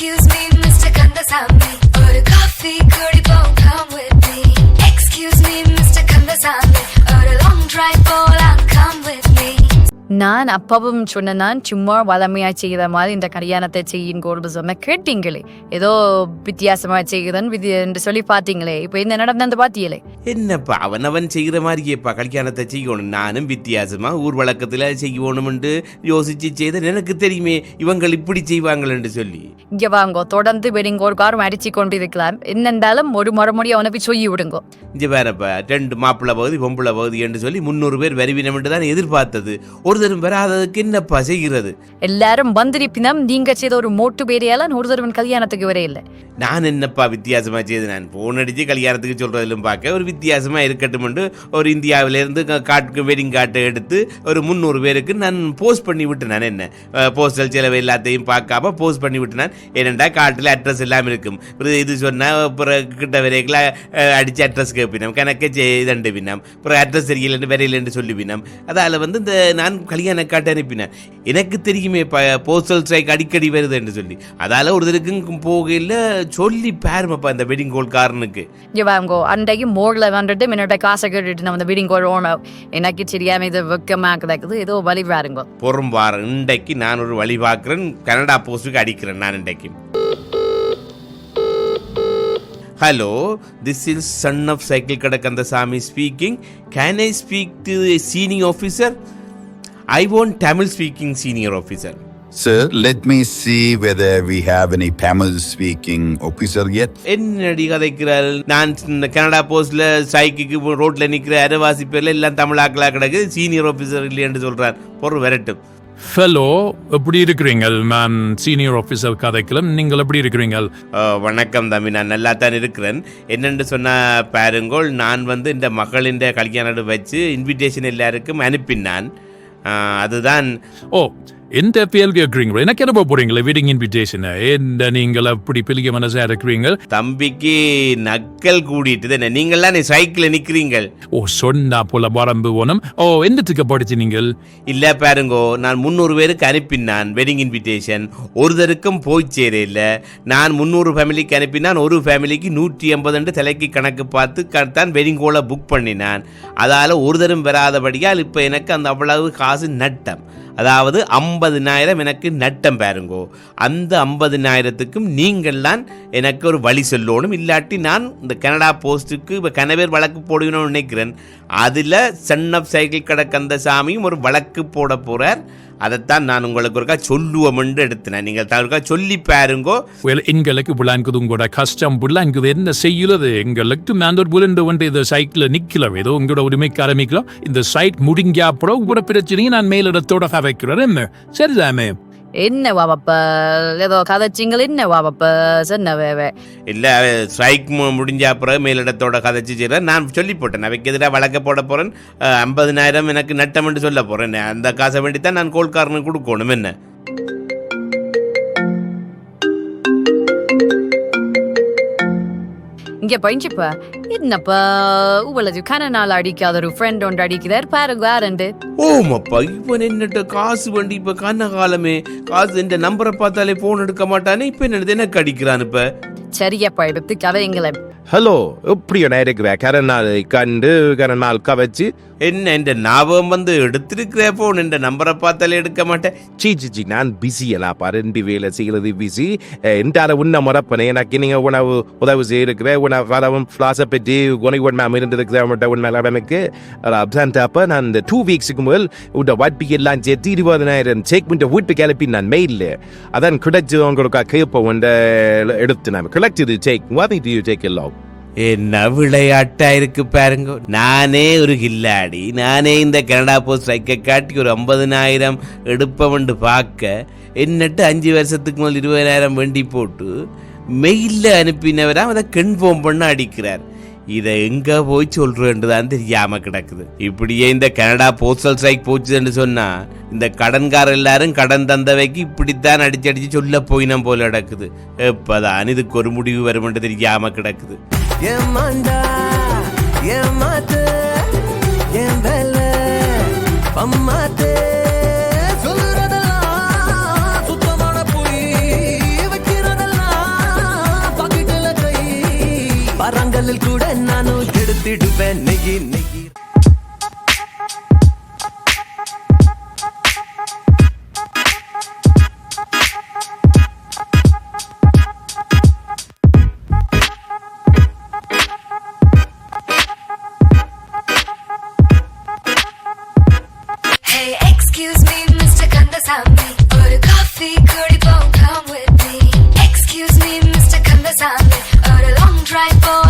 Excuse me, Mr. Kandasamy. Put a coffee, curry bone, come with me. Excuse me, Mr. Kandasamy. Or a long drive, boy. நான் அப்பவும் சொன்ன நான் சும்மா வளமையா செய்கிற மாதிரி இந்த கல்யாணத்தை செய்யுங்கோடு சொன்ன கேட்டீங்களே. ஏதோ வித்தியாசமா செய்கிறன் விதி என்று சொல்லி பார்த்தீங்களே. இப்போ என்ன நடந்தது பார்த்தீங்களே என்னப்பா அவனவன் செய்கிற மாதிரியேப்பா கல்யாணத்தை செய்யணும். நானும் வித்தியாசமா ஊர் வழக்கத்தில் செய்யணும்னு யோசிச்சு செய்த எனக்கு தெரியுமே இவங்கள் இப்படி செய்வாங்கள்னு சொல்லி. இங்க வாங்கோ தொடர்ந்து வெடிங்கோர்காரும் அடிச்சு கொண்டிருக்கலாம். என்னென்றாலும் ஒரு மறுமொழி அவனை போய் சொல்லி விடுங்கோ. இங்க வேறப்பா ரெண்டு மாப்பிள்ளை பகுதி பொம்பளை பகுதி என்று சொல்லி முந்நூறு பேர் வருவினம் தான் எதிர்பார்த்தது. ஒருத்தரும் வராததுக்கு என்னப்பா செய்கிறது எல்லாரும் வந்திருப்பினம் நீங்க செய்த ஒரு மோட்டு பேரையால ஒரு தடவன் கல்யாணத்துக்கு வரே இல்லை நான் என்னப்பா வித்தியாசமா செய்து? நான் போன் அடிச்சு கல்யாணத்துக்கு சொல்றதிலும் பார்க்க ஒரு வித்தியாசமா இருக்கட்டும் ஒரு இந்தியாவிலேருந்து காட்டுக்கு வெட்டிங் காட்டை எடுத்து ஒரு முந்நூறு பேருக்கு நான் போஸ்ட் பண்ணி விட்டு நான் என்ன? போஸ்டல் செலவு எல்லாத்தையும் பார்க்காம போஸ்ட் பண்ணி விட்டு நான் ஏனெண்டா காட்டில் அட்ரஸ் எல்லாம் இருக்கும். இது சொன்னால் அப்புறம் கிட்ட வரைக்கும் அடிச்சு அட்ரஸ் கேட்பினோம். கணக்கே இதண்டு பின்னம். அப்புறம் அட்ரஸ் தெரியலன்னு வரையிலன்னு சொல்லிவினோம் அதால் வந்து இந்த நான் கல்யாண காட்ட அனுப்பினேன் எனக்கு தெரியுமே போஸ்டல் ஸ்ட்ரைக் அடிக்கடி வருது என்று சொல்லி. அதால ஒரு தருக்கும் போகையில் சொல்லி பாருமப்பா இந்த வெட்டிங் கோல்காரனுக்கு இங்க வாங்கோ அன்றைக்கு மோடில் வந்துட்டு என்னோட காசை கேட்டுட்டு நம்ம அந்த வெடிங்கோள் ஓணும் எனக்கு தெரியாம இது வெக்கமா கிடக்குது. ஏதோ வழி பாருங்கோ. பொறும் வாரம் இன்றைக்கு நான் ஒரு வழி பார்க்குறேன். கனடா போஸ்ட்டுக்கு அடிக்கிறேன் நான் இன்றைக்கு. Hello this is son of cycle கடை Kandasamy speaking can I speak to senior officer I want Tamil speaking senior officer Sir, let me see whether we have any Tamil speaking officer yet. என்னடி கதைக்கிறாள் நான் இந்த Canada போஸ்ட்ல ஸ்ட்ரைக்குக்கு ரோட்ல நிக்கிற அரைவாசி பேர்ல எல்லாம் தமிழாக்களா கிடக்கு சீனியர் ஆஃபீஸர் இல்லையென்று சொல்றார் பொருள் வரட்டும் ஃபெலோ எப்படி இருக்கிறீங்கள் நான் சீனியர் ஆஃபீஸர் கதைக்கலாம் நீங்கள் எப்படி இருக்கிறீங்கள் வணக்கம் தம்பி நான் நல்லா தான் இருக்கிறேன் என்னென்று சொன்ன பாருங்கோள் நான் வந்து இந்த மகளின் கல்யாணம் வச்சு இன்விடேஷன் எல்லாருக்கும் அனுப்பினான் அதுதான் ஓ எந்த பேர் கேட்குறீங்களோ எனக்கு என்ன போறீங்களா வெட்டிங் இன்விடேஷன் எந்த நீங்கள் அப்படி பெரிய மனசா இருக்கிறீங்க தம்பிக்கு நக்கல் கூடிட்டு தானே நீங்கள்லாம் நீ சைக்கிளில் நிற்கிறீங்கள் ஓ சொன்னா போல வரம்பு ஓனம் ஓ எந்தத்துக்கு படிச்சு நீங்கள்? இல்ல பாருங்கோ நான் முந்நூறு பேருக்கு அனுப்பினான் வெட்டிங் இன்விடேஷன் ஒருத்தருக்கும் போய் சேரையில் நான் முந்நூறு ஃபேமிலிக்கு அனுப்பினான் ஒரு ஃபேமிலிக்கு நூற்றி எண்பதுண்டு தலைக்கு கணக்கு பார்த்து தான் வெட்டிங் கோலை புக் பண்ணினான். அதால் ஒருத்தரும் வராதபடியால் இப்போ எனக்கு அந்த அவ்வளவு காசு நட்டம். அதாவது ஐம்பதினாயிரம் எனக்கு நட்டம் பாருங்கோ. அந்த ஐம்பதினாயிரத்துக்கும் நீங்கள்லாம் எனக்கு ஒரு வழி சொல்லணும். இல்லாட்டி நான் இந்த கனடா போஸ்ட்டுக்கு இப்போ கனவேர் வழக்கு போடணும்னு நினைக்கிறேன். அதில் சன் ஆஃப் சைக்கிள் கடை கந்தசாமியும் ஒரு வழக்கு போட போகிறார் அதைத்தான் நான் உங்களுக்கு ஒருக்கா சொல்லுவோம்னு எடுத்தினேன் நீங்கள் தவிர்க்கா சொல்லி பாருங்கோ. எங்களுக்கு விளாங்குது உங்களோட கஷ்டம் விளாங்குது. என்ன செய்யுறது எங்களுக்கு நான் ஒரு புலண்டு வந்து இந்த சைட்ல நிற்கலாம் ஏதோ உங்களோட உரிமைக்கு ஆரம்பிக்கலாம் இந்த சைட் முடிஞ்ச அப்புறம் உங்களோட பிரச்சனையை நான் மேலிடத்தோட வைக்கிறேன் சரிதாமே என்ன வாப்ப ஏதோ கதைச்சிங்கள் என்ன வாப்ப சொன்ன வேவே இல்லை ஸ்ட்ரைக் முடிஞ்ச அப்புறம் மேலிடத்தோட கதைச்சு செய்கிறேன் நான் சொல்லி போட்டேன் அவைக்கு எதிராக வழக்க போட போகிறேன் ஐம்பதினாயிரம் எனக்கு நட்டம்னு சொல்ல போகிறேன் அந்த காசை வேண்டி தான் நான் கோல்காரனுக்கு கொடுக்கணும். என்ன? இங்க பயிஞ்சுப்ப என்னப்பா உங்களது கன நாள் அடிக்காத ஒரு ஃப்ரெண்ட் ஒன்று அடிக்கிறார் பாருங்க யாருண்டு ஓமப்பா இவன் என்னட்ட காசு வண்டி இப்போ கண்ண காலமே காசு இந்த நம்பரை பார்த்தாலே ஃபோன் எடுக்க மாட்டானே இப்போ என்னது எனக்கு அடிக்கிறான் இப்போ. சரியப்பா எடுத்து கதைங்களை ஹலோ எப்படி இருக்கிற கரநாளை கண்டு கரநாள் கவச்சு என்ன இந்த ஞாபகம் வந்து எடுத்திருக்கிற ஃபோன் இந்த நம்பரை பார்த்தாலே எடுக்க மாட்டேன் சீ சி சி நான் பிஸி எல்லாம் ரெண்டு வேலை செய்கிறது பிஸி என்டார உன்ன முறப்பனே எனக்கு நீங்க உணவு உதவி செய்யிருக்கிற உணவு வரவும் ஃப்ளாஸை பற்றி உனக்கு உண்மை இருந்திருக்கிற உன்ட்ட உண்மை எனக்கு அப்ப நான் இந்த டூ வீக்ஸுக்கு முதல் உட வட்டி எல்லாம் சேர்த்து இருபதனாயிரம் செக் பண்ணிட்டு வீட்டு கிளப்பி நான் மெயிலில் அதான் கிடைச்சு உங்களுக்கு கேட்ப உண்ட எடுத்து நான் இது செக் வாதி டு யூ டேக் எல்லாம் என்ன விளையாட்டா இருக்கு பாருங்க. நானே ஒரு கில்லாடி நானே இந்த கனடா போஸ்ட் ஸ்ட்ரைக்கை காட்டி ஒரு ஐம்பதுனாயிரம் எடுப்பவன்ட்டு பார்க்க என்னட்டு அஞ்சு வருஷத்துக்கு முதல் இருபதாயிரம் வேண்டி போட்டு மெயிலில் அனுப்பினவரா அதை கன்ஃபார்ம் பண்ண அடிக்கிறார். இதை எங்க போய் சொல்றேன்னுதான் தெரியாம கிடக்குது. இப்படியே இந்த கனடா போஸ்டல் ஸ்ட்ரைக் போச்சுன்னு சொன்னா இந்த கடன்கார எல்லாரும் கடன் தந்தவைக்கு இப்படித்தான் அடிச்சு அடிச்சு சொல்ல போயினம் போல கிடக்குது எப்பதான் இதுக்கு ஒரு முடிவு வருமென்று தெரியாம கிடக்குது. ஏமாண்டா ஏமாத்து என் வேலை பம்மாத்து. பரங்களில் கூட நானும் எடுத்திடுவேன் Negi Negi. Excuse me, Mr. Kandasamy. Put a coffee, curry bone, come with me. Excuse me, Mr. Kandasamy. On a long drive, boy.